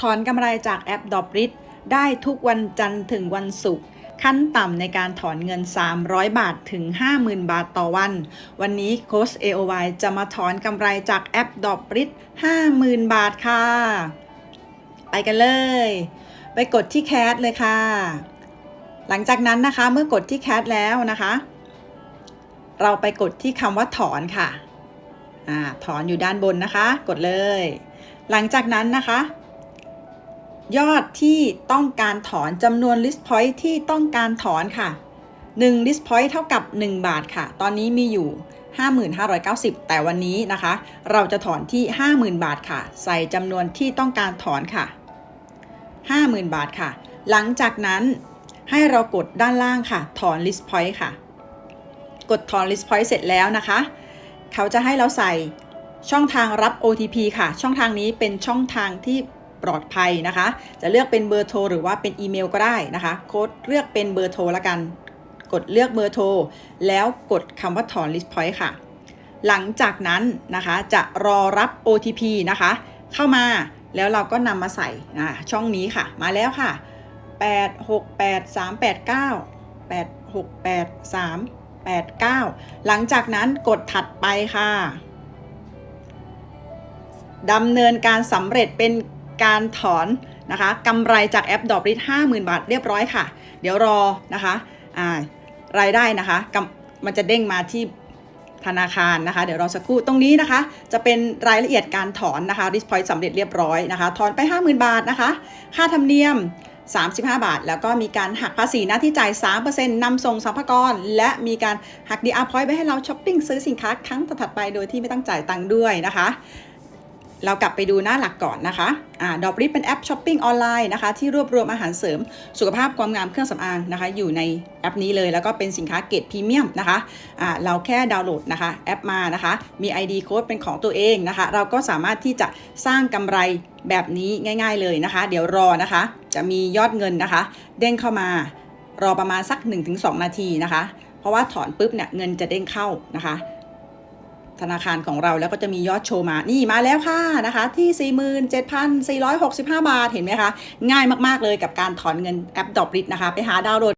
ถอนกำไรจากแอปดอ b ริดได้ทุกวันจันทร์ถึงวันศุกร์ขั้นต่ำในการถอนเงิน 300 บาทถึง 50,000 บาทต่อวัน วันนี้โค้ช AOY จะมาถอนกำไรจากแอปดอ b ริด50,000 บาทค่ะ ไปกันเลย ไปกดที่แคสเลยค่ะ หลังจากนั้นนะคะเมื่อกดที่แคสแล้วนะคะ เราไปกดที่คำว่าถอนค่ะอถอนอยู่ด้านบนนะคะ กดเลย หลังจากนั้นนะคะ ยอดที่ต้องการถอนจำนวน list point ที่ต้องการถอนค่ะ 1 list point เท่ากับ 1 บาทค่ะ ตอนนี้มีอยู่ 5590 แต่วันนี้นะคะ เราจะถอนที่ 50,000 บาทค่ะ ใส่จำนวนที่ต้องการถอนค่ะ 50,000 บาทค่ะ หลังจากนั้นให้เรากดด้านล่างค่ะ ถอน list point ค่ะ กดถอน list point เสร็จแล้วนะคะ เขาจะให้เราใส่ช่องทางรับ OTP ค่ะ ช่องทางนี้เป็นช่องทางที่ ปลอดภัยนะคะ จะเลือกเป็นเบอร์โทรหรือว่าเป็นอีเมลก็ได้นะคะ โค้ดเลือกเป็นเบอร์โทรละกัน กดเลือกเบอร์โทร แล้วกดคำว่าถอน list point ค่ะ หลังจากนั้นนะคะจะรอรับ OTP นะคะ เข้ามาแล้วเราก็นำมาใส่ช่องนี้ค่ะ มาแล้วค่ะ 8 6 8 3 8 9 8 6 8 3 8 9 หลังจากนั้นกดถัดไปค่ะดำเนินการสำเร็จเป็น การถอนนะคะกำไรจากแอปดอกริด50,000 บาทเรียบร้อยค่ะ เดี๋ยวรอนะคะารายได้นะคะมันจะเด้งมาที่ธนาคารนะคะ เดี๋ยวรอสักครู่ตรงนี้นะคะ จะเป็นรายละเอียดการถอนนะคะ risk point สำเร็จเรียบร้อยนะคะ ถอนไป 50,000 บาทนะคะ ค่าธรรมเนียม 35 บาท แล้วก็มีการหักภาษีหน้าที่จ่าย 3%นำส่งสัมภาระและมีการหักดีอาร์พอยต์ไว้ให้เราช้อปปิ้งซื้อสินค้าครั้งถัดไปโดยที่ไม่ต้องจ่ายตังค์ด้วยนะคะ เรากลับไปดูหน้าหลักก่อนนะคะอ่าดอบริเป็นแอปช้อปปิ้งออนไลน์นะคะ ที่รวบรวมอาหารเสริม สุขภาพความงามเครื่องสำอางนะคะ อยู่ในแอปนี้เลยแล้วก็เป็นสินค้าเกรดพรีเมียมนะคะอ่าเราแค่ดาวน์โหลดนะคะแอปมานะคะ มี ID โค้ดเป็นของตัวเองนะคะ เราก็สามารถที่จะสร้างกำไรแบบนี้ง่าย ๆเลยนะคะ เดี๋ยวรอนะคะ จะมียอดเงินนะคะ เด้งเข้ามารอประมาณสัก 1-2 นาทีนะคะ เพราะว่าถอนปุ๊บเนี่ยเงินจะเด้งเข้านะคะ ธนาคารของเราแล้วก็จะมียอดโชว์มา นี่มาแล้วค่ะนะคะ ที่ 47,465 บาทเห็นไหมคะ ง่ายมาก ๆ เลยกับการถอนเงินแอปดอบริดนะคะ ไปหาดาวน์โหลด